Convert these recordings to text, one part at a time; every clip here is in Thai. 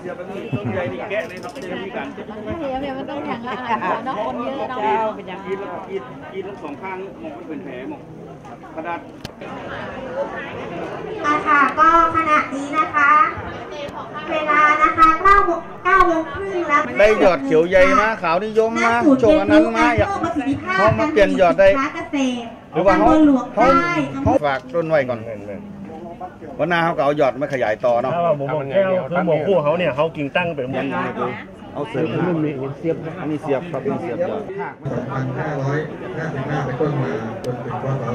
เสียบนี่ต้นใหญ่นี่แกะเลยครับจะมีการเดี๋ยวเดี๋ยวมันต้องอย่างละอันก่อนเนาะคนเยอะเนาะเป็นอย่างกินแล้วกินกินทั้งสองข้างหมกเป็นแผลหมกกระดาษค่ะก็ขณะนี้นะคะ เวลานะคะ9โมง9โมงครึ่งแล้วได้หยอดเขียวใหญ่มาขาวนิยมมาโชงอันนั้นมาอยากเขามาเปลี่ยนหยอดได้หรือว่าเขาเขาฝากต้นไว้ก่อน วันหน้าเขาก็เอาหยอดมาขยายต่อเนาะถ้าว่าหมูหมกแก้วคือหมกคู่เขาเนี่ยเขากิ่งตั้งเป็นหมยักงไงเอาเสริมอันนี้เสียบอันนี้เสียบครับอันนี้เสียบหยอด2555เป็นต้นมาจนถึงพศ2558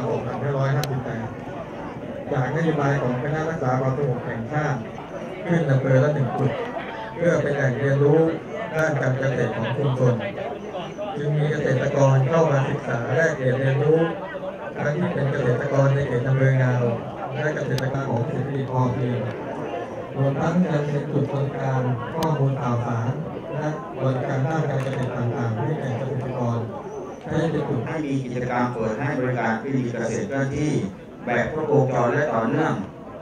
จากนโยบายของคณะรักษาความสงบแห่งชาติขึ้นอำเภอละหนึ่งจุดเพื่อเป็นแหล่งเรียนรู้ด้านการเกษตรของชุมชนจึงมีเกษตรกรเข้ามาศึกษาแลกเปลี่ยนเรียนรู้ทั้งที่เป็นเกษตรกรในเขตอำเภองาว และเกษตรกรของเศรษฐกิจพอเพียงรวมทั้งยังเป็นจุดบริการข้อมูลข่าวสาร และบริการด้านการเกษตรต่างๆให้แก่เกษตรกรให้เป็นจุดให้มีกิจกรรมเปิดให้บริการคลินิกเกษตรเคลื่อนที่แบบครบวงจรและต่อเนื่อง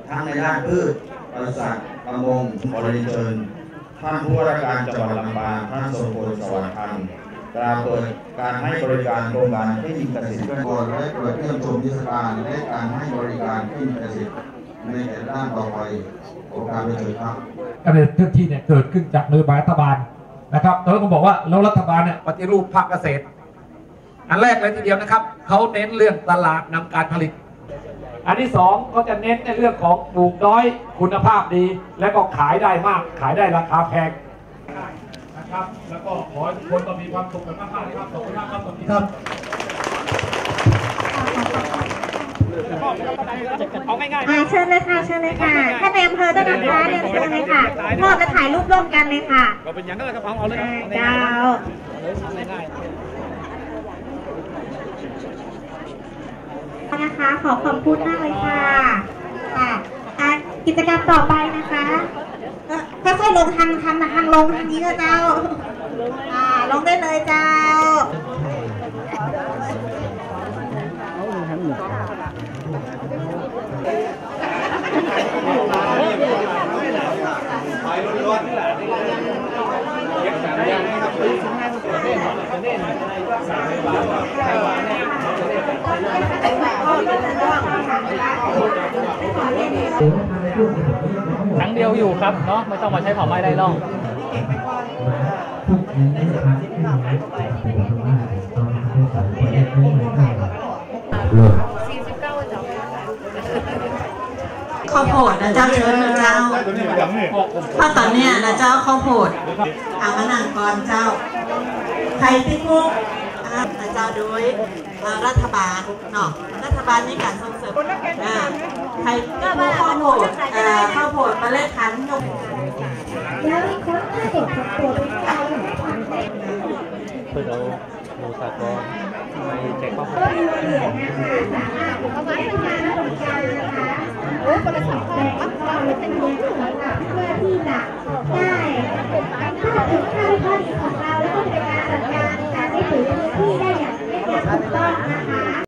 ทั้งในด้านพืชปศุสัตว์ประมงขอเรียนเชิญท่านผู้ว่าราชการจังหวัดลำปางท่านทรงพลสวัสดิ์พันธ์ กล่าเปิดการให้บริการโครงการคลินิกเกษตรเคลื่อนที่และเปิดเยี่ยมชมนิทรรศการและการให้บริการคลินิกเกษตรในแต่ด้านต่อไปโอกาสเป็นเชิญครับการเคลื่อนที่เนี่ยเกิดขึ้นจากนโยบายรัฐบาลนะครับแล้วก็บอกว่าแล้วรัฐบาลเนี่ยปฏิรูปภาคเกษตร อันแรกเลยทีเดียวนะครับเขาเน้นเรื่องตลาดนำการผลิต อันที่สองเขาจะเน้นในเรื่องของปลูกน้อยคุณภาพดี และก็ขายได้มากขายได้ราคาแพง ครับ แล้วก็ขอให้ทุกคนมีความสุขกันมากๆนะครับ ขอบคุณมากครับสวัสดีครับอ่าเชิญเลยค่ะเชิญเลยค่ะท่านในอำเภอด้วยนะคะเรียนเชิญเลยค่ะมอบและถ่ายรูปร่วมกันเลยค่ะก็เป็นอย่างนั้นแหละครับเอาเลยอ่าเจ้านะคะขอขอบคุณมากเลยค่ะค่ะอะกิจกรรมต่อไปนะคะเอ่อ ค่อยๆลงทางทางทางลงทางนี้ก็เจ้า อ่าลงได้เลยเจ้าสาม ครั้งเดียวอยู่ครับเนาะไม่ต้องมาใช้เผาไม้ได้หรอกข้าวโพดนะเจ้าเชิญนะเจ้าเพราะตอนเนี้ยนะเจ้าข้าวโพดอามานางกรเจ้าไทยพิมุก อ่านะเจ้าโดยรัฐบาลเนาะรัฐบาลมีการส่งเสริมใครก็มาข้าวโพดข้าวโพดเมล็ดพันยกแล้วมีคนที่เด็กของตัวเป็นใครเพื่อเราหมูสากรไปแจก Boa.